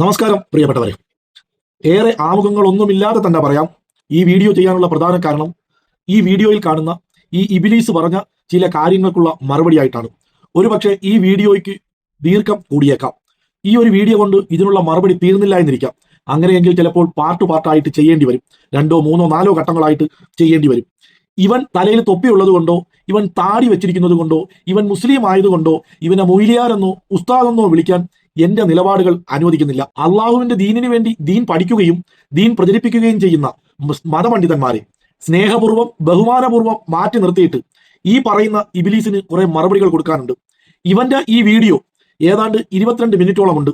നമസ്കാരം പ്രിയപ്പെട്ടവരെ. ഏറെ ആമുഖങ്ങളൊന്നുമില്ലാതെ തന്നെ പറയാം ഈ വീഡിയോ ചെയ്യാനുള്ള പ്രധാന കാരണം ഈ വീഡിയോയിൽ കാണുന്ന ഈ ഇബിലീസ് പറഞ്ഞ ചില കാര്യങ്ങൾക്കുള്ള മറുപടിയായിട്ടാണ്. ഒരുപക്ഷെ ഈ വീഡിയോയ്ക്ക് ദീർഘം കൂടിയേക്കാം. ഈ ഒരു വീഡിയോ കൊണ്ട് ഇതിനുള്ള മറുപടി തീർന്നില്ല എന്നിരിക്കാം. അങ്ങനെയെങ്കിൽ ചിലപ്പോൾ പാർട്ട് പാർട്ടായിട്ട് ചെയ്യേണ്ടി വരും. രണ്ടോ മൂന്നോ നാലോ ഘട്ടങ്ങളായിട്ട് ചെയ്യേണ്ടി വരും. ഇവൻ തലയിൽ തൊപ്പിയുള്ളത് കൊണ്ടോ ഇവൻ താടി വെച്ചിരിക്കുന്നത് കൊണ്ടോ ഇവൻ മുസ്ലിം ആയതുകൊണ്ടോ ഇവനെ മൊയിലിയാരെന്നോ ഉസ്താദെന്നോ വിളിക്കാൻ എന്റെ നിലപാടുകൾ അനുവദിക്കുന്നില്ല. അള്ളാഹുവിന്റെ ദീനിനു വേണ്ടി ദീൻ പഠിക്കുകയും ദീൻ പ്രചരിപ്പിക്കുകയും ചെയ്യുന്ന മതപണ്ഡിതന്മാരെ സ്നേഹപൂർവം ബഹുമാനപൂർവം മാറ്റി നിർത്തിയിട്ട് ഈ പറയുന്ന ഇബിലീസിന് കുറെ മറുപടികൾ കൊടുക്കാനുണ്ട്. ഇവന്റെ ഈ വീഡിയോ ഏതാണ്ട് ഇരുപത്തിരണ്ട് മിനിറ്റോളം ഉണ്ട്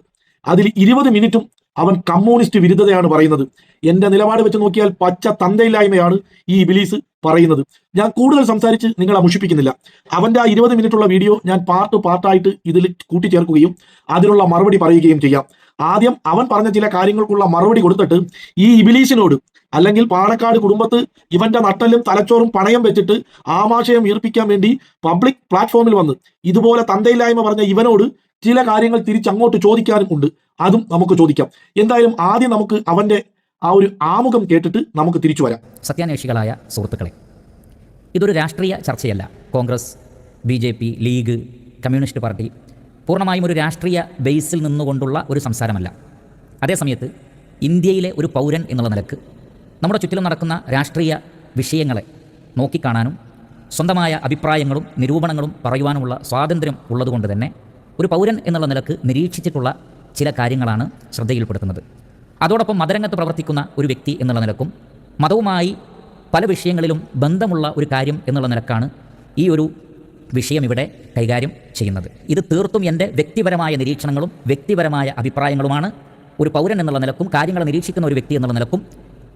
അതിൽ ഇരുപത് മിനിറ്റും അവൻ കമ്മ്യൂണിസ്റ്റ് വിരുദ്ധതയാണ് പറയുന്നത്. എന്റെ നിലപാട് വെച്ച് നോക്കിയാൽ പച്ച തന്തയില്ലായ്മയാണ് ഈ ബിലീസ് പറയുന്നത്. ഞാൻ കൂടുതൽ സംസാരിച്ച് നിങ്ങളെ മുഷിപ്പിക്കുന്നില്ല. അവന്റെ ആ ഇരുപത് മിനിറ്റുള്ള വീഡിയോ ഞാൻ പാർട്ട് പാർട്ടായിട്ട് ഇതിൽ കൂട്ടിച്ചേർക്കുകയും അതിനുള്ള മറുപടി പറയുകയും ചെയ്യാം. ആദ്യം അവൻ പറഞ്ഞ ചില കാര്യങ്ങൾക്കുള്ള മറുപടി കൊടുത്തിട്ട് ഈ ഇബിലീസിനോട് അല്ലെങ്കിൽ പാണക്കാട് കുടുംബത്ത് ഇവന്റെ നട്ടലും തലച്ചോറും പണയം വെച്ചിട്ട് ആമാശയം ഈർപ്പിക്കാൻ വേണ്ടി പബ്ലിക് പ്ലാറ്റ്ഫോമിൽ വന്ന് ഇതുപോലെ തന്തയില്ലായ്മ പറഞ്ഞ ഇവനോട് ചില കാര്യങ്ങൾ തിരിച്ചങ്ങോട്ട് ചോദിക്കാനും ഉണ്ട്. അതും നമുക്ക് ചോദിക്കാം. എന്തായാലും ആദ്യം നമുക്ക് അവന്റെ ആ ഒരു ആമുഖം കേട്ടിട്ട് നമുക്ക് തിരിച്ചു വരാം. സത്യാന്വേഷികളായ സുഹൃത്തുക്കളെ ഇതൊരു രാഷ്ട്രീയ ചർച്ചയല്ല. Congress B J P League communist party പൂർണമായും ഒരു രാഷ്ട്രീയ ബേസിൽ നിന്നുകൊണ്ടുള്ള ഒരു സംസാരമല്ല. അതേസമയത്ത് ഇന്ത്യയിലെ ഒരു പൗരൻ എന്നുള്ള നിലയ്ക്ക് നമ്മുടെ ചുറ്റിലും നടക്കുന്ന രാഷ്ട്രീയ വിഷയങ്ങളെ നോക്കിക്കാണാനും സ്വന്തമായ അഭിപ്രായങ്ങളും നിരൂപണങ്ങളും പറയുവാനുമുള്ള സ്വാതന്ത്ര്യം ഉള്ളതുകൊണ്ട് തന്നെ ഒരു പൗരൻ എന്നുള്ള നിലയ്ക്ക് നിരീക്ഷിച്ചിട്ടുള്ള ചില കാര്യങ്ങളാണ് ശ്രദ്ധയിൽപ്പെടുത്തുന്നത്. അതോടൊപ്പം മതരംഗത്ത് പ്രവർത്തിക്കുന്ന ഒരു വ്യക്തി എന്നുള്ള നിലക്കും മതവുമായി പല വിഷയങ്ങളിലും ബന്ധമുള്ള ഒരു കാര്യം എന്നുള്ള നിലക്കാണ് ഈ ഒരു വിഷയം ഇവിടെ കൈകാര്യം ചെയ്യുന്നത്. ഇത് തീർത്തും എന്റെ വ്യക്തിപരമായ നിരീക്ഷണങ്ങളും വ്യക്തിപരമായ അഭിപ്രായങ്ങളുമാണ്. ഒരു പൗരൻ എന്നുള്ള നിലക്കും കാര്യങ്ങൾ നിരീക്ഷിക്കുന്ന ഒരു വ്യക്തി എന്നുള്ള നിലക്കും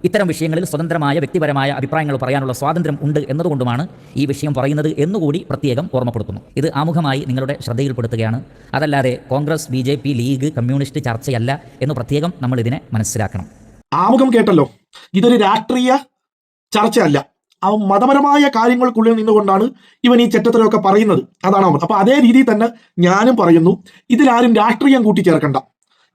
ഇത്തരം വിഷയങ്ങളിൽ സ്വതന്ത്രമായ വ്യക്തിപരമായ അഭിപ്രായങ്ങൾ പറയാനുള്ള സ്വാതന്ത്ര്യം ഉണ്ട് എന്നതുകൊണ്ടുമാണ് ഈ വിഷയം പറയുന്നത് എന്നുകൂടി പ്രത്യേകം ഓർമ്മപ്പെടുത്തുന്നു. ഇത് ആമുഖമായി നിങ്ങളുടെ ശ്രദ്ധയിൽപ്പെടുത്തുകയാണ്. അതല്ലാതെ കോൺഗ്രസ് ബി ലീഗ് കമ്മ്യൂണിസ്റ്റ് ചർച്ചയല്ല എന്ന് പ്രത്യേകം നമ്മൾ ഇതിനെ മനസ്സിലാക്കണം. ആമുഖം കേട്ടല്ലോ. ഇതൊരു രാഷ്ട്രീയ ചർച്ചയല്ല. ആ മതപരമായ കാര്യങ്ങൾക്കുള്ളിൽ നിന്നുകൊണ്ടാണ് ഇവൻ ഈ ചെറ്റത്തരമൊക്കെ പറയുന്നത്. അതാണ് അവൻ അപ്പൊ അതേ രീതിയിൽ തന്നെ ഞാനും പറയുന്നു. ഇതിലാരും രാഷ്ട്രീയം കൂട്ടിച്ചേർക്കണ്ട.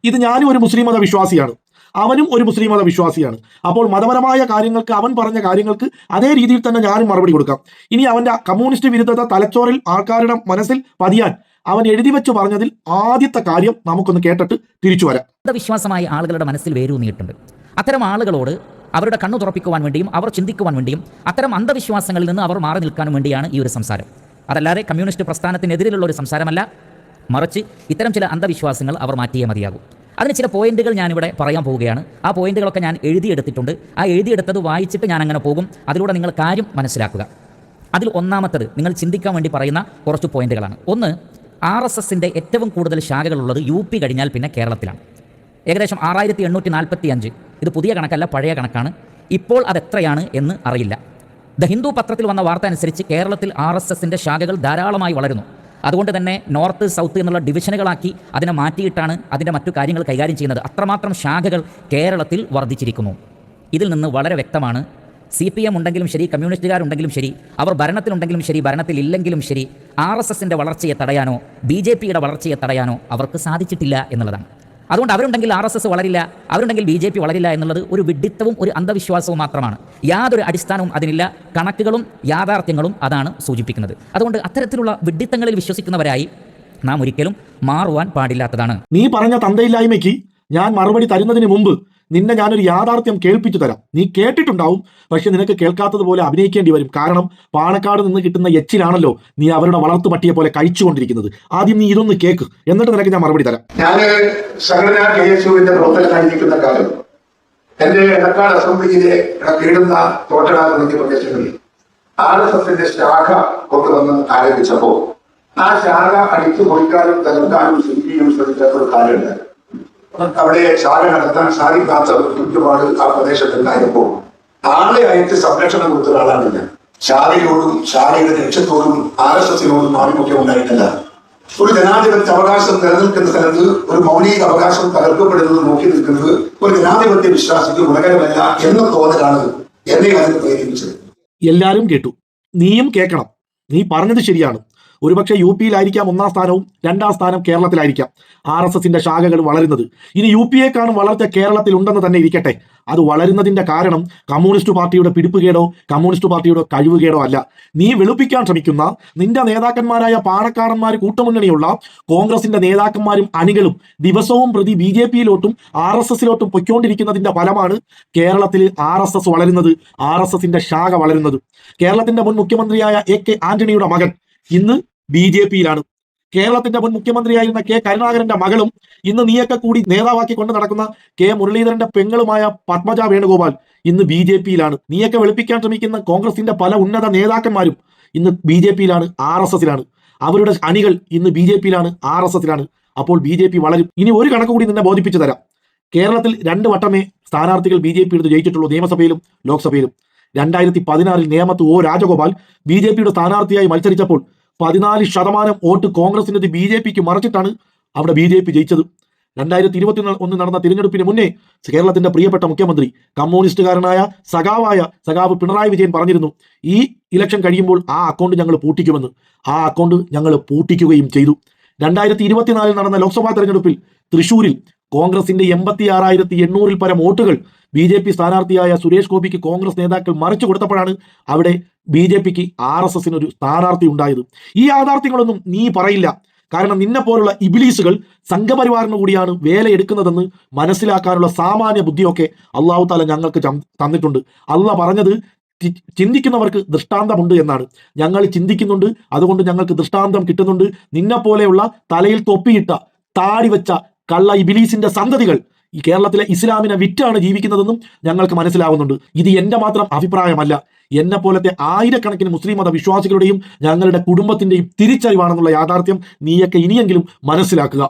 ഇത് ഞാനും ഒരു മുസ്ലിം മത വിശ്വാസിയാണ് അവനും ഒരു മുസ്ലിം മത വിശ്വാസിയാണ് അപ്പോൾ മതപരമായ കാര്യങ്ങൾക്ക് അവൻ പറഞ്ഞ കാര്യങ്ങൾക്ക് അതേ രീതിയിൽ തന്നെ ഞാനും മറുപടി കൊടുക്കാം. ഇനി അവന്റെ കമ്മ്യൂണിസ്റ്റ് വിരുദ്ധത തലച്ചോറിൽ ആൾക്കാരുടെ മനസ്സിൽ പതിയാൻ അവൻ എഴുതി വെച്ച് പറഞ്ഞതിൽ ആദ്യത്തെ കാര്യം നമുക്കൊന്ന് കേട്ടിട്ട് തിരിച്ചു വരാം. അന്ധവിശ്വാസമായി ആളുകളുടെ മനസ്സിൽ വേരൂന്നിയിട്ടുണ്ട്. അത്തരം ആളുകളോട് അവരുടെ കണ്ണു തുറപ്പിക്കുവാൻ വേണ്ടിയും അവർ ചിന്തിക്കുവാൻ വേണ്ടിയും അത്തരം അന്ധവിശ്വാസങ്ങളിൽ നിന്ന് അവർ മാറി നിൽക്കാനും വേണ്ടിയാണ് ഈ ഒരു സംസാരം. അതല്ലാതെ കമ്മ്യൂണിസ്റ്റ് പ്രസ്ഥാനത്തിനെതിരെയുള്ള ഒരു സംസാരമല്ല. മറിച്ച് ഇത്തരം ചില അന്ധവിശ്വാസങ്ങൾ അവർ മാറ്റിയേ മതിയാകും. അതിന് ചില പോയിന്റുകൾ ഞാനിവിടെ പറയാൻ പോവുകയാണ്. ആ പോയിന്റുകളൊക്കെ ഞാൻ എഴുതിയെടുത്തിട്ടുണ്ട്. ആ എഴുതിയെടുത്തത് വായിച്ചിട്ട് ഞാൻ അങ്ങനെ പോകും. അതിലൂടെ നിങ്ങൾ കാര്യം മനസ്സിലാക്കുക. അതിൽ ഒന്നാമത്തത് നിങ്ങൾ ചിന്തിക്കാൻ വേണ്ടി പറയുന്ന കുറച്ച് പോയിന്റുകളാണ് ഒന്ന് ആർ എസ് എസിന്റെ ഏറ്റവും കൂടുതൽ ശാഖകളുള്ളത് യു പി കഴിഞ്ഞാൽ പിന്നെ കേരളത്തിലാണ്. ഏകദേശം ആറായിരത്തി എണ്ണൂറ്റി നാൽപ്പത്തി അഞ്ച് ഇത് പുതിയ കണക്കല്ല പഴയ കണക്കാണ്. ഇപ്പോൾ അത് എത്രയാണ് എന്ന് അറിയില്ല. ദ ഹിന്ദു പത്രത്തിൽ വന്ന വാർത്ത അനുസരിച്ച് കേരളത്തിൽ ആർ എസ് എസിന്റെ ശാഖകൾ ധാരാളമായി വളരുന്നു. അതുകൊണ്ട് തന്നെ നോർത്ത് സൗത്ത് എന്നുള്ള ഡിവിഷനുകളാക്കി അതിനെ മാറ്റിയിട്ടാണ് അതിന്റെ മറ്റു കാര്യങ്ങൾ കൈകാര്യം ചെയ്യുന്നത്. അത്രമാത്രം ശാഖകൾ കേരളത്തിൽ വർദ്ധിച്ചിരിക്കുന്നു. ഇതിൽ നിന്ന് വളരെ വ്യക്തമാണ്. സി പി എം ഉണ്ടെങ്കിലും ശരി കമ്മ്യൂണിസ്റ്റുകാരുണ്ടെങ്കിലും ശരി അവർ ഭരണത്തിലുണ്ടെങ്കിലും ശരി ഭരണത്തിൽ ഇല്ലെങ്കിലും ശരി ആർ എസ് എസിന്റെ വളർച്ചയെ തടയാനോ ബി ജെ പിയുടെ വളർച്ചയെ തടയാനോ അവർക്ക് സാധിച്ചിട്ടില്ല എന്നുള്ളതാണ്. അതുകൊണ്ട് അവരുണ്ടെങ്കിൽ ആർ എസ് എസ് വളരില്ല അവരുണ്ടെങ്കിൽ ബി ജെ പി വളരില്ല എന്നുള്ളത് ഒരു വിഡിത്തവും ഒരു അന്ധവിശ്വാസവും മാത്രമാണ്. യാതൊരു അടിസ്ഥാനവും അതിനില്ല കണക്കുകളും യാഥാർത്ഥ്യങ്ങളും അതാണ് സൂചിപ്പിക്കുന്നത്. അതുകൊണ്ട് അത്തരത്തിലുള്ള വിഡിത്തങ്ങളിൽ വിശ്വസിക്കുന്നവരായി നാം ഒരിക്കലും മാറുവാൻ പാടില്ലാത്തതാണ്. നീ പറഞ്ഞ തന്തയില്ലായ്മയ്ക്ക് ഞാൻ മറുപടി തരുന്നതിന് മുമ്പ് നിന്നെ ഞാനൊരു യാഥാർത്ഥ്യം കേൾപ്പിച്ചു തരാം. നീ കേട്ടിട്ടുണ്ടാവും പക്ഷെ നിനക്ക് കേൾക്കാത്തതുപോലെ അഭിനയിക്കേണ്ടി വരും. കാരണം പാണക്കാട് നിന്ന് കിട്ടുന്ന എച്ചിലാണല്ലോ നീ അവരുടെ വളർത്തു പട്ടിയെ പോലെ കഴിച്ചുകൊണ്ടിരിക്കുന്നത്. ആദ്യം നീ ഇതൊന്ന് കേക്ക് എന്നിട്ട് നിനക്ക് ഞാൻ മറുപടി തരാം. ഞാൻ സംഘടനാ കാലം എന്റെ ഇടക്കാട് അസംബ്ലിയിലെ കീടുന്ന തുടങ്ങിയ പ്രദേശങ്ങളിൽ. ആർ ശാഖ കൊണ്ടുവന്ന് ആരംഭിച്ചപ്പോ ആ ശാഖ അടിച്ചു പൊളിക്കാനും തകർക്കാനും സി പി ശ്രമിച്ച ഒരു കാലമുണ്ട് അവിടെ ശാല നടത്താൻ സാധിക്കാത്ത ചുറ്റുപാട് ആ പ്രദേശത്തുണ്ടായപ്പോ ആളെ അയച്ച് സംരക്ഷണം കൊടുത്ത ഒരാളാണ് ഞാൻ ശാലയോടും ശാലയുടെ ലക്ഷ്യത്തോടും ആർ എസ് എസിനോടും ആഭിമുഖ്യം ഉണ്ടായിട്ടില്ല. ഒരു ജനാധിപത്യ അവകാശം നിലനിൽക്കുന്ന സ്ഥലത്ത് ഒരു മൗലിക അവകാശം തകർക്കപ്പെടുന്നത് നോക്കി നിൽക്കുന്നത് ഒരു ജനാധിപത്യ വിശ്വാസിക്ക് ഗുണകരമല്ല എന്ന തോന്നലാണ് എന്നെ അതിന് പ്രേരിപ്പിച്ചത്. എല്ലാരും കേട്ടു. നീയും കേൾക്കണം നീ പറഞ്ഞത് ശരിയാണ്. ഒരുപക്ഷെ യു പിയിലായിരിക്കാം ഒന്നാം സ്ഥാനവും രണ്ടാം സ്ഥാനം കേരളത്തിലായിരിക്കാം. ആർ എസ് എസിന്റെ ശാഖകൾ വളരുന്നത്. ഇനി യു പി എക്കാണ് വളർച്ച കേരളത്തിൽ ഉണ്ടെന്ന് തന്നെ ഇരിക്കട്ടെ. അത് വളരുന്നതിന്റെ കാരണം കമ്മ്യൂണിസ്റ്റ് പാർട്ടിയുടെ പിടിപ്പുകേടോ കമ്മ്യൂണിസ്റ്റ് പാർട്ടിയുടെ കഴിവുകേടോ അല്ല. നീ വെളുപ്പിക്കാൻ ശ്രമിക്കുന്ന നിന്റെ നേതാക്കന്മാരായ പാണക്കാടന്മാർ കൂട്ടമുന്നണിയുള്ള കോൺഗ്രസിന്റെ നേതാക്കന്മാരും അണികളും ദിവസവും പ്രതി ബി ജെ പിയിലോട്ടും ആർ എസ് എസിലോട്ടും പൊയ്ക്കൊണ്ടിരിക്കുന്നതിന്റെ ഫലമാണ് കേരളത്തിൽ ആർ എസ് എസ് വളരുന്നത് ആർ എസ് എസിന്റെ ശാഖ വളരുന്നത്. കേരളത്തിന്റെ മുൻ മുഖ്യമന്ത്രിയായ എ കെ ആന്റണിയുടെ മകൻ ഇന്ന് ബി ജെ പിയിലാണ്. കേരളത്തിന്റെ മുൻ മുഖ്യമന്ത്രിയായിരുന്ന കെ കരുണാകരന്റെ മകളും ഇന്ന് നീയൊക്കെ കൂടി നേതാവാക്കി കൊണ്ട് നടക്കുന്ന കെ മുരളീധരന്റെ പെങ്ങളുമായ പത്മജ വേണുഗോപാൽ ഇന്ന് ബി ജെ പിയിലാണ്. നീയൊക്കെ വെളുപ്പിക്കാൻ ശ്രമിക്കുന്ന കോൺഗ്രസിന്റെ പല ഉന്നത നേതാക്കന്മാരും ഇന്ന് ബി ജെ പിയിലാണ് ആർ എസ് എസിലാണ്. അവരുടെ അണികൾ ഇന്ന് ബി ജെ പിയിലാണ് ആർ എസ് എസിലാണ്. അപ്പോൾ ബി ജെ പി വളരും. ഇനി ഒരു കണക്ക് കൂടി നിന്നെ ബോധിപ്പിച്ചു തരാം. കേരളത്തിൽ രണ്ട് വട്ടമേ സ്ഥാനാർത്ഥികൾ ബി ജെ പി എടുത്ത് ജയിച്ചിട്ടുള്ളൂ നിയമസഭയിലും ലോക്സഭയിലും. രണ്ടായിരത്തി പതിനാറിൽ നേമത്ത് ഒ രാജഗോപാൽ ബി ജെ പിയുടെ സ്ഥാനാർത്ഥിയായി മത്സരിച്ചപ്പോൾ പതിനാല് ശതമാനം വോട്ട് കോൺഗ്രസിന്റെ ബി ജെ പിക്ക് മറച്ചിട്ടാണ് അവിടെ ബി ജെ പി ജയിച്ചത്. രണ്ടായിരത്തി ഇരുപത്തി ഒന്ന് നടന്ന തിരഞ്ഞെടുപ്പിന് മുന്നേ കേരളത്തിന്റെ പ്രിയപ്പെട്ട മുഖ്യമന്ത്രി കമ്മ്യൂണിസ്റ്റുകാരനായ സഖാവായ സഖാവ് പിണറായി വിജയൻ പറഞ്ഞിരുന്നു ഈ ഇലക്ഷൻ കഴിയുമ്പോൾ ആ അക്കൗണ്ട് ഞങ്ങൾ പൂട്ടിക്കുമെന്ന്. ആ അക്കൗണ്ട് ഞങ്ങൾ പൂട്ടിക്കുകയും ചെയ്തു. രണ്ടായിരത്തി ഇരുപത്തിനാലിൽ നടന്ന ലോക്സഭാ തെരഞ്ഞെടുപ്പിൽ തൃശൂരിൽ കോൺഗ്രസിന്റെ എൺപത്തി ആറായിരത്തി എണ്ണൂറിൽ പരം വോട്ടുകൾ ബി ജെ പി സ്ഥാനാർത്ഥിയായ സുരേഷ് ഗോപിക്ക് കോൺഗ്രസ് നേതാക്കൾ മറിച്ചു കൊടുത്തപ്പോഴാണ് അവിടെ ബി ജെ പിക്ക് ആർ എസ് എസിന് ഒരു സ്ഥാനാർത്ഥി ഉണ്ടായത്. ഈ യാഥാർത്ഥ്യങ്ങളൊന്നും നീ പറയില്ല. കാരണം നിന്നെ പോലുള്ള ഇബിലീസുകൾ സംഘപരിവാറിന് കൂടിയാണ് വേല എടുക്കുന്നതെന്ന് മനസ്സിലാക്കാനുള്ള സാമാന്യ ബുദ്ധിയൊക്കെ അള്ളാഹു താല ഞങ്ങൾക്ക് തന്നിട്ടുണ്ട്. അള്ള പറഞ്ഞത് ചിന്തിക്കുന്നവർക്ക് ദൃഷ്ടാന്തമുണ്ട് എന്നാണ്. ഞങ്ങൾ ചിന്തിക്കുന്നുണ്ട് അതുകൊണ്ട് ഞങ്ങൾക്ക് ദൃഷ്ടാന്തം കിട്ടുന്നുണ്ട്. നിന്നെ പോലെയുള്ള തലയിൽ തൊപ്പിയിട്ട താടി വെച്ച കള്ള ഇബിലീസിന്റെ സന്തതികൾ ഈ കേരളത്തിലെ ഇസ്ലാമിനെ വിറ്റാണ് ജീവിക്കുന്നതെന്നും ഞങ്ങൾക്ക് മനസ്സിലാവുന്നുണ്ട്. ഇത് എന്റെ മാത്രം അഭിപ്രായമല്ല. എന്നെ പോലത്തെ ആയിരക്കണക്കിന് മുസ്ലിം മത വിശ്വാസികളുടെയും ഞങ്ങളുടെ കുടുംബത്തിന്റെയും തിരിച്ചറിവാണെന്നുള്ള യാഥാർത്ഥ്യം നീയൊക്കെ ഇനിയെങ്കിലും മനസ്സിലാക്കുക.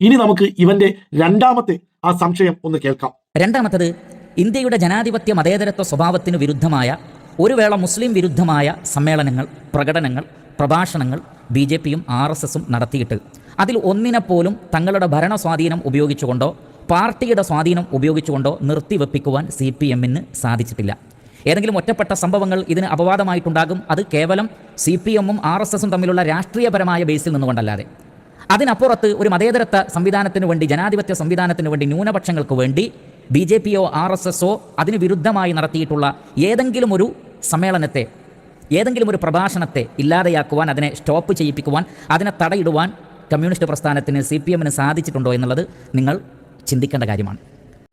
ഇനി നമുക്ക് ഇവന്റെ രണ്ടാമത്തെ ആ സംശയം ഒന്ന് കേൾക്കാം. രണ്ടാമത്തത് ഇന്ത്യയുടെ ജനാധിപത്യ മതേതരത്വ സ്വഭാവത്തിന് വിരുദ്ധമായ ഒരു വേള മുസ്ലിം വിരുദ്ധമായ സമ്മേളനങ്ങൾ പ്രകടനങ്ങൾ പ്രഭാഷണങ്ങൾ ബി ജെ പിയും ആർ എസ് എസും നടത്തിയിട്ട് അതിൽ ഒന്നിനെപ്പോലും തങ്ങളുടെ ഭരണ സ്വാധീനം ഉപയോഗിച്ചുകൊണ്ടോ പാർട്ടിയുടെ സ്വാധീനം ഉപയോഗിച്ചുകൊണ്ടോ നിർത്തിവെപ്പിക്കുവാൻ സി പി എമ്മിന് സാധിച്ചിട്ടില്ല. ഏതെങ്കിലും ഒറ്റപ്പെട്ട സംഭവങ്ങൾ ഇതിന് അപവാദമായിട്ടുണ്ടാകും അത് കേവലം സി പി എമ്മും ആർ എസ് എസും തമ്മിലുള്ള രാഷ്ട്രീയപരമായ ബേസിൽ നിന്നുകൊണ്ടല്ലാതെ. അതിനപ്പുറത്ത് ഒരു മതേതരത്വ സംവിധാനത്തിന് വേണ്ടി ജനാധിപത്യ സംവിധാനത്തിന് വേണ്ടി ന്യൂനപക്ഷങ്ങൾക്ക് വേണ്ടി ബി ജെ പിയോ ആർ എസ് എസോ അതിന് വിരുദ്ധമായി നടത്തിയിട്ടുള്ള ഏതെങ്കിലും ഒരു സമ്മേളനത്തെ ഏതെങ്കിലും ഒരു പ്രഭാഷണത്തെ ഇല്ലാതെയാക്കുവാൻ അതിനെ സ്റ്റോപ്പ് ചെയ്യിപ്പിക്കുവാൻ അതിനെ തടയിടുവാൻ കമ്മ്യൂണിസ്റ്റ് പ്രസ്ഥാനത്തിന് സി പി എമ്മിന് സാധിച്ചിട്ടുണ്ടോ എന്നുള്ളത് നിങ്ങൾ ചിന്തിക്കേണ്ട കാര്യമാണ്.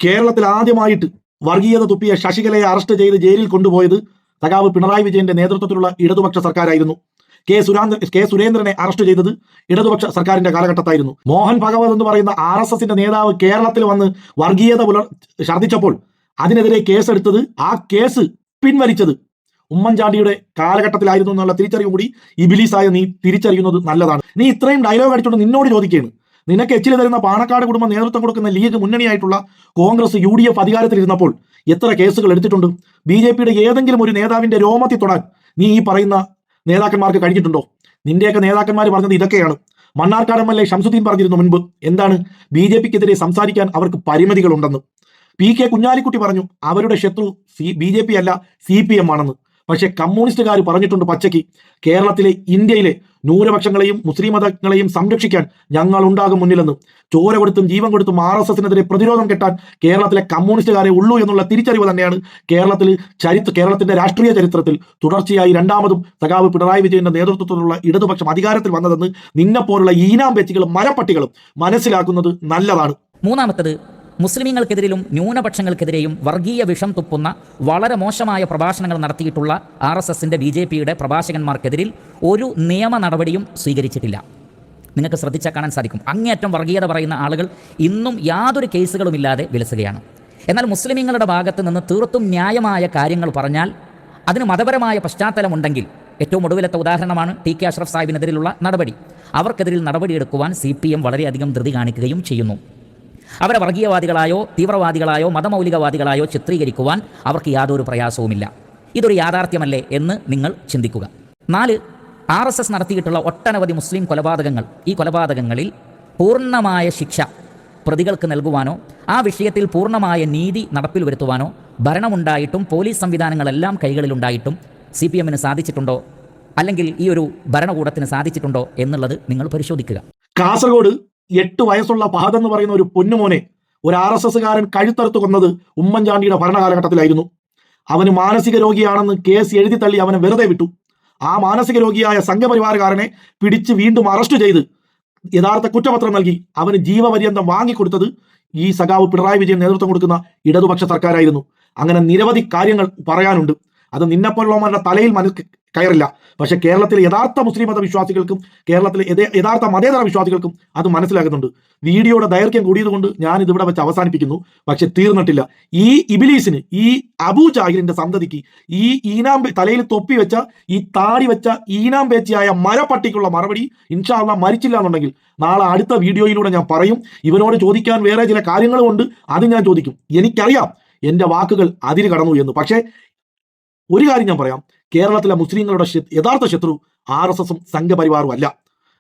കേരളത്തിൽ ആദ്യമായിട്ട് വർഗീയത തുപ്പിയ ശശികലയെ അറസ്റ്റ് ചെയ്ത് ജയിലിൽ കൊണ്ടുപോയത് തകാവ് പിണറായി വിജയന്റെ നേതൃത്വത്തിലുള്ള ഇടതുപക്ഷ സർക്കാരായിരുന്നു. കെ സുരാന്ദ്ര കെ സുരേന്ദ്രനെ അറസ്റ്റ് ചെയ്തത് ഇടതുപക്ഷ സർക്കാരിന്റെ കാലഘട്ടത്തായിരുന്നു. മോഹൻ ഭഗവത് എന്ന് പറയുന്ന ആർ എസ് എസിന്റെ നേതാവ് കേരളത്തിൽ വന്ന് വർഗീയത പുലർ ഛർദ്ദിച്ചപ്പോൾ അതിനെതിരെ കേസെടുത്തത് ആ കേസ് പിൻവലിച്ചത് ഉമ്മൻചാണ്ടിയുടെ കാലഘട്ടത്തിലായിരുന്നു എന്നുള്ള തിരിച്ചറിവ് കൂടി ഇബിലീസായ നീ തിരിച്ചറിയുന്നത് നല്ലതാണ്. നീ ഇത്രയും ഡയലോഗ് അടിച്ചുകൊണ്ട് നിന്നോട് ചോദിക്കുകയാണ് നിനക്ക് എച്ചിൽ തരുന്ന പാണക്കാട് കുടുംബം നേതൃത്വം കൊടുക്കുന്ന ലീഗ് മുന്നണിയായിട്ടുള്ള കോൺഗ്രസ് യു ഡി എഫ് അധികാരത്തിലിരുന്നപ്പോൾ എത്ര കേസുകൾ എടുത്തിട്ടുണ്ട്? ബി ജെ പിയുടെ ഏതെങ്കിലും ഒരു നേതാവിന്റെ രോമത്തിൽ തൊടാൻ നീ ഈ പറയുന്ന നേതാക്കന്മാർക്ക് കഴിഞ്ഞിട്ടുണ്ടോ? നിന്റെയൊക്കെ നേതാക്കന്മാർ പറഞ്ഞത് ഇതൊക്കെയാണ്. Mannarkkad M L A Shamsuddin പറഞ്ഞിരുന്നു മുൻപ് എന്താണ് ബി ജെ പിക്കെതിരെ സംസാരിക്കാൻ അവർക്ക് പരിമിതികളുണ്ടെന്ന്. പി കെ കുഞ്ഞാലിക്കുട്ടി പറഞ്ഞു അവരുടെ ശത്രു സി ബി ജെ പി അല്ല സി പി എം ആണെന്ന്. പക്ഷെ കമ്മ്യൂണിസ്റ്റുകാർ പറഞ്ഞിട്ടുണ്ട് പച്ചയ്ക്ക് കേരളത്തിലെ ഇന്ത്യയിലെ ന്യൂനപക്ഷങ്ങളെയും മുസ്ലിം മതങ്ങളെയും സംരക്ഷിക്കാൻ ഞങ്ങൾ ഉണ്ടാകും മുന്നിലെന്ന്. ചോര കൊടുത്തും ജീവൻ കൊടുത്തും ആർ എസ് എസിനെതിരെ പ്രതിരോധം കെട്ടാൻ കേരളത്തിലെ കമ്മ്യൂണിസ്റ്റുകാരെ ഉള്ളൂ എന്നുള്ള തിരിച്ചറിവ് തന്നെയാണ് കേരളത്തിൽ ചരിത്ര കേരളത്തിന്റെ രാഷ്ട്രീയ ചരിത്രത്തിൽ തുടർച്ചയായി രണ്ടാമതും സഖാവ് പിണറായി വിജയന്റെ നേതൃത്വത്തിലുള്ള ഇടതുപക്ഷം അധികാരത്തിൽ വന്നതെന്ന് നിന്നെ പോലുള്ള ഈനാം വ്യക്തികളും മരപ്പട്ടികളും മനസ്സിലാക്കുന്നത് നല്ലതാണ്. മൂന്നാമത്തത് മുസ്ലിമീങ്ങൾക്കെതിരിലും ന്യൂനപക്ഷങ്ങൾക്കെതിരെയും വർഗീയ വിഷം തുപ്പുന്ന വളരെ മോശമായ പ്രഭാഷണങ്ങൾ നടത്തിയിട്ടുള്ള ആർ എസ് എസിന്റെ ബി ജെ പിയുടെ പ്രഭാഷകന്മാർക്കെതിരിൽ ഒരു നിയമ നടപടിയും സ്വീകരിച്ചിട്ടില്ല. നിങ്ങൾക്ക് ശ്രദ്ധിച്ചാൽ കാണാൻ സാധിക്കും. അങ്ങേയറ്റം വർഗീയത പറയുന്ന ആളുകൾ ഇന്നും യാതൊരു കേസുകളുമില്ലാതെ വിലസുകയാണ്. എന്നാൽ മുസ്ലിമീങ്ങളുടെ ഭാഗത്ത് നിന്ന് തീർത്തും ന്യായമായ കാര്യങ്ങൾ പറഞ്ഞാൽ അതിന് മതപരമായ പശ്ചാത്തലമുണ്ടെങ്കിൽ ഏറ്റവും ഒടുവിലത്തെ ഉദാഹരണമാണ് ടി കെ അഷ്റഫ് സാഹിബിനെതിരെയുള്ള നടപടി. അവർക്കെതിരിൽ നടപടിയെടുക്കുവാൻ സി പി എം വളരെയധികം ധൃതി കാണിക്കുകയും ചെയ്യുന്നു. അവരെ വർഗീയവാദികളായോ തീവ്രവാദികളായോ മതമൗലികവാദികളായോ ചിത്രീകരിക്കുവാൻ അവർക്ക് യാതൊരു പ്രയാസവുമില്ല. ഇതൊരു യാഥാർത്ഥ്യമല്ലേ എന്ന് നിങ്ങൾ ചിന്തിക്കുക. നാല് ആർ എസ് എസ് നടത്തിയിട്ടുള്ള ഒട്ടനവധി മുസ്ലിം കൊലപാതകങ്ങൾ. ഈ കൊലപാതകങ്ങളിൽ പൂർണമായ ശിക്ഷ പ്രതികൾക്ക് നൽകുവാനോ ആ വിഷയത്തിൽ പൂർണമായ നീതി നടപ്പിൽ വരുത്തുവാനോ ഭരണമുണ്ടായിട്ടും പോലീസ് സംവിധാനങ്ങളെല്ലാം കൈകളിലുണ്ടായിട്ടും സി പി എമ്മിന് സാധിച്ചിട്ടുണ്ടോ? അല്ലെങ്കിൽ ഈ ഒരു ഭരണകൂടത്തിന് സാധിച്ചിട്ടുണ്ടോ എന്നുള്ളത് നിങ്ങൾ പരിശോധിക്കുക. കാസർഗോഡ് എട്ട് വയസ്സുള്ള ഫഹദ് എന്ന് പറയുന്ന ഒരു പൊന്നുമോനെ ഒരു ആർ എസ് എസ്സുകാരൻ കഴുത്തറുത്ത് കൊന്നത് ഉമ്മൻചാണ്ടിയുടെ ഭരണകാലഘട്ടത്തിലായിരുന്നു. അവന് മാനസിക രോഗിയാണെന്ന് കേസ് എഴുതി തള്ളി അവനെ വെറുതെ വിട്ടു. ആ മാനസിക രോഗിയായ സംഘപരിവാരക്കാരനെ പിടിച്ച് വീണ്ടും അറസ്റ്റ് ചെയ്ത് യഥാർത്ഥ കുറ്റപത്രം നൽകി അവന് ജീവപര്യന്തം വാങ്ങിക്കൊടുത്തത് ഈ സഖാവ് പിണറായി വിജയൻ നേതൃത്വം കൊടുക്കുന്ന ഇടതുപക്ഷ സർക്കാരായിരുന്നു. അങ്ങനെ നിരവധി കാര്യങ്ങൾ പറയാനുണ്ട്. അത് നിന്നെപ്പോലുള്ളവന്മാരുടെ തലയിൽ മനസ്സ് കയറില്ല. പക്ഷെ കേരളത്തിലെ യഥാർത്ഥ മുസ്ലിം മത വിശ്വാസികൾക്കും കേരളത്തിലെ യഥേ- യഥാർത്ഥ മതേതര വിശ്വാസികൾക്കും അത് മനസ്സിലാകുന്നുണ്ട്. വീഡിയോയുടെ ദൈർഘ്യം കൂടിയതുകൊണ്ട് ഞാൻ ഇതിവിടെ വെച്ച് അവസാനിപ്പിക്കുന്നു. പക്ഷെ തീർന്നിട്ടില്ല. ഈ ഇബിലീസിന് ഈ അബു ജാഹിറിന്റെ സന്തതിക്ക് ഈ ഈനാം തലയിൽ തൊപ്പി വെച്ച ഈ താടി വെച്ച ഈനാം പേച്ചിയായ മരപ്പട്ടിക്കുള്ള മറുപടി ഇൻഷാല്ല മരിച്ചില്ല എന്നുണ്ടെങ്കിൽ നാളെ അടുത്ത വീഡിയോയിലൂടെ ഞാൻ പറയും. ഇവനോട് ചോദിക്കാൻ വേറെ ചില കാര്യങ്ങളും ഉണ്ട് അത് ഞാൻ ചോദിക്കും. എനിക്കറിയാം. എന്റെ വാക്കുകൾ അതിര് കടന്നു എന്ന്. പക്ഷേ ഒരു കാര്യം ഞാൻ പറയാം. കേരളത്തിലെ മുസ്ലിങ്ങളുടെ യഥാർത്ഥ ശത്രു ആർ എസ് എസും സംഘപരിവാറും അല്ല.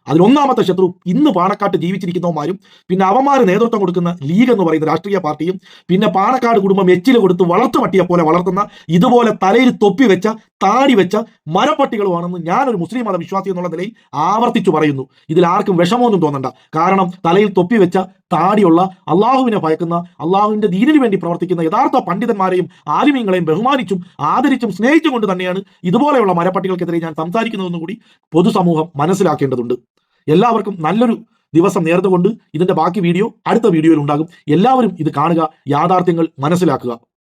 അതിലൊന്നാമത്തെ ശത്രു ഇന്ന് പാണക്കാട്ട് ജീവിച്ചിരിക്കുന്നവന്മാരും പിന്നെ അവന്മാര് നേതൃത്വം കൊടുക്കുന്ന ലീഗ് എന്ന് പറയുന്ന രാഷ്ട്രീയ പാർട്ടിയും പിന്നെ പാണക്കാട് കുടുംബം എച്ചിൽ കൊടുത്ത് വളർത്തു പട്ടിയെ പോലെ വളർത്തുന്ന ഇതുപോലെ തലയിൽ തൊപ്പി വെച്ച താടി വെച്ച മരപ്പട്ടികളുമാണെന്ന് ഞാനൊരു മുസ്ലിം മത വിശ്വാസി എന്നുള്ള നിലയിൽ ആവർത്തിച്ചു പറയുന്നു. ഇതിൽ ആർക്കും വിഷമമൊന്നും തോന്നണ്ട. കാരണം തലയിൽ തൊപ്പി വെച്ച താടിയുള്ള അള്ളാഹുവിനെ ഭയക്കുന്ന അള്ളാഹുവിന്റെ ദീനിനു വേണ്ടി പ്രവർത്തിക്കുന്ന യഥാർത്ഥ പണ്ഡിതന്മാരെയും ആലിമീങ്ങളെയും ബഹുമാനിച്ചും ആദരിച്ചും സ്നേഹിച്ചും കൊണ്ട് തന്നെയാണ് ഇതുപോലെയുള്ള മരപ്പട്ടികൾക്കെതിരെ ഞാൻ സംസാരിക്കുന്നതെന്ന് കൂടി പൊതുസമൂഹം മനസ്സിലാക്കേണ്ടതുണ്ട്. എല്ലാവർക്കും നല്ലൊരു ദിവസം നേർന്നുകൊണ്ട് ഇതിന്റെ ബാക്കി വീഡിയോ അടുത്ത വീഡിയോയിൽ ഉണ്ടാകും. എല്ലാവരും ഇത് കാണുക യാഥാർത്ഥ്യങ്ങൾ മനസ്സിലാക്കുക.